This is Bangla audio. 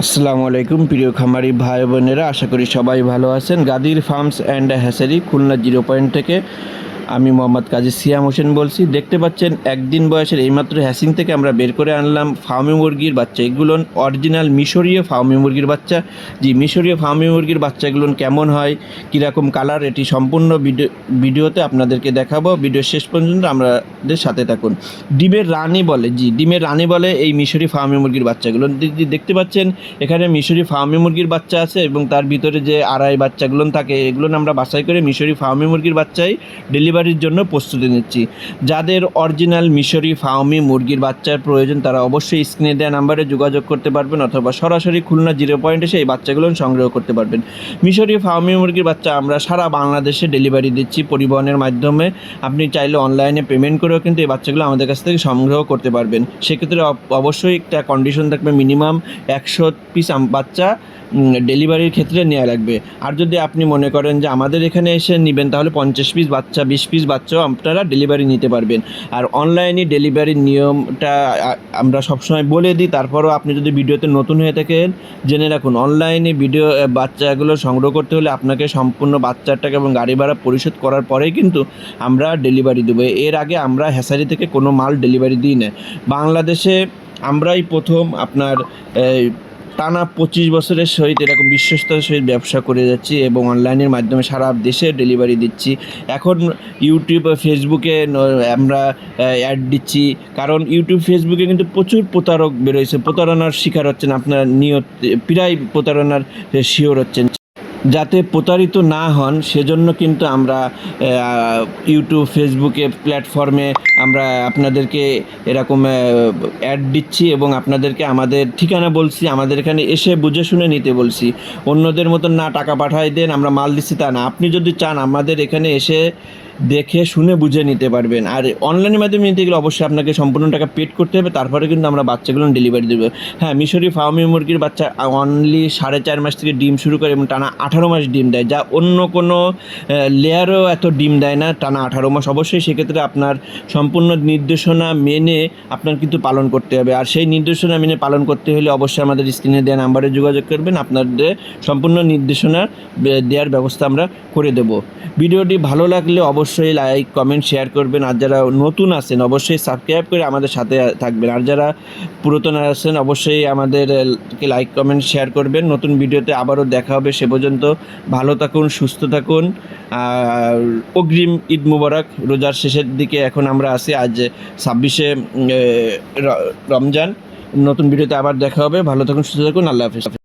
আসসালামু আলাইকুম, প্রিয় খামারি ভাই বোনেরা আশা করি সবাই ভালো আছেন। Gadir farms and hatchery, Khulna zero point থেকে আমি মোহাম্মদ কাজী সিয়াম হোসেন বলছি। দেখতে পাচ্ছেন, একদিন বয়সের এইমাত্র হ্যাসিং থেকে আমরা বের করে আনলাম ফার্মি মুরগির বাচ্চা। এগুলো অরিজিনাল মিশরীয় ফার্মি মুরগির বাচ্চা। জি, মিশরীয় ফার্মি মুরগির বাচ্চাগুলো কেমন হয়, কীরকম কালার এটি সম্পূর্ণ ভিডিও, ভিডিওতে আপনাদেরকে দেখাবো। ভিডিও শেষ পর্যন্ত আমাদের সাথে থাকুন। ডিমের রানী বলে, জি, ডিমের রানী বলে এই মিশরি ফার্মি মুরগির বাচ্চাগুলো। দেখতে পাচ্ছেন, এখানে মিশরি ফার্মি মুরগির বাচ্চা আছে এবং তার ভিতরে যে আড়াই বাচ্চাগুলো থাকে, এগুলো আমরা বাছাই করে মিশরি ফার্মি মুরগির বাচ্চাই ডেলিভারির জন্য প্রস্তুতি নিচ্ছি। যাদের অরিজিনাল মিশরি ফার্মি মুরগির বাচ্চার প্রয়োজন, তারা অবশ্যই স্ক্রিনে দেওয়া নাম্বারে যোগাযোগ করতে পারবেন অথবা সরাসরি খুলনা জিরো পয়েন্টে এসে এই বাচ্চাগুলো সংগ্রহ করতে পারবেন। মিশরি ফার্মি মুরগির বাচ্চা আমরা সারা বাংলাদেশে ডেলিভারি দিচ্ছি পরিবহনের মাধ্যমে। আপনি চাইলে অনলাইনে পেমেন্ট করেও কিন্তু এই বাচ্চাগুলো আমাদের কাছ থেকে সংগ্রহ করতে পারবেন। সেক্ষেত্রে অব- অবশ্যই একটা কন্ডিশন থাকবে মিনিমাম একশো পিস বাচ্চা ডেলিভারির ক্ষেত্রে নেওয়া লাগবে। আর যদি আপনি মনে করেন যে আমাদের এখানে এসে নেবেন, তাহলে পঞ্চাশ পিস বাচ্চা, বিশ পিস বাচ্চাও আপনারা ডেলিভারি নিতে পারবেন। আর অনলাইনে ডেলিভারির নিয়মটা আমরা সবসময় বলে দিই, তারপরও আপনি যদি ভিডিওতে নতুন হয়ে থাকেন, জেনে রাখুন অনলাইনে ভিডিও বাচ্চাগুলো সংগ্রহ করতে হলে আপনাকে সম্পূর্ণ বাচ্চার টাকা এবং গাড়ি ভাড়া পরিশোধ করার পরেই কিন্তু আমরা ডেলিভারি দেবো। এর আগে আমরা হ্যাসারি থেকে কোনো মাল ডেলিভারি দিই না বাংলাদেশে আমরাই প্রথম আপনার টানা পঁচিশ বছরের সহিত এরকম বিশ্বস্ততার সহিত ব্যবসা করে যাচ্ছি এবং অনলাইনের মাধ্যমে সারা দেশে ডেলিভারি দিচ্ছি। এখন ইউটিউব ফেসবুকে আমরা অ্যাড দিচ্ছি। কারণ ইউটিউব ফেসবুকে কিন্তু প্রচুর প্রতারক বেরোয়েছে প্রতারণার শিকার হচ্ছেন আপনার নিয়ত, প্রায় প্রতারণার শিওর হচ্ছেন। যাতে প্রতারিত না হন, সেজন্য কিন্তু আমরা ইউটিউব ফেসবুকে প্ল্যাটফর্মে আমরা আপনাদেরকে এরকম অ্যাড দিচ্ছি এবং আপনাদেরকে আমাদের ঠিকানা বলছি, আমাদের এখানে এসে বুঝে শুনে নিতে বলছি। অন্যদের মতন না টাকা পাঠাই দেন, আমরা মাল দিচ্ছি তা না। আপনি যদি চান আমাদের এখানে এসে দেখে শুনে বুঝে নিতে পারবেন। আর অনলাইনের মাধ্যমে নিতে গেলে অবশ্যই আপনাকে সম্পূর্ণ টাকা পেড করতে হবে, তারপরে কিন্তু আমরা বাচ্চাগুলো ডেলিভারি দেবো। হ্যাঁ মিশরি ফার্মি মুরগির বাচ্চা অনলি সাড়ে চার মাস থেকে ডিম শুরু করে এবং টানা আঠারো মাস ডিম দেয়, যা অন্য কোনো লেয়ারও এত ডিম দেয় না, টানা আঠারো মাস। অবশ্যই সেক্ষেত্রে আপনার সম্পূর্ণ নির্দেশনা মেনে আপনার কিন্তু পালন করতে হবে। আর সেই নির্দেশনা মেনে পালন করতে হলে অবশ্যই আমাদের স্ক্রিনে দেওয়া নাম্বারে যোগাযোগ করবেন, আপনাদের সম্পূর্ণ নির্দেশনা দেওয়ার ব্যবস্থা আমরা করে দেব। ভিডিওটি ভালো লাগলে অবশ্যই লাইক কমেন্ট শেয়ার করবেন। আর যারা নতুন আছেন, অবশ্যই সাবস্ক্রাইব করে আমাদের সাথে থাকবেন। আর যারা পুরাতন আছেন, অবশ্যই আমাদেরকে লাইক কমেন্ট শেয়ার করবেন। নতুন ভিডিওতে আবারও দেখা হবে। সে পর্যন্ত ভালো থাকুন, সুস্থ থাকুন। অগ্রিম ঈদ মুবারক রোজার শেষের দিকে এখন আমরা আছি। আজ ছাব্বিশে রমজান। নতুন ভিডিওতে আবার দেখা হবে। ভালো থাকুন, সুস্থ থাকুন। আল্লাহ হাফিজ।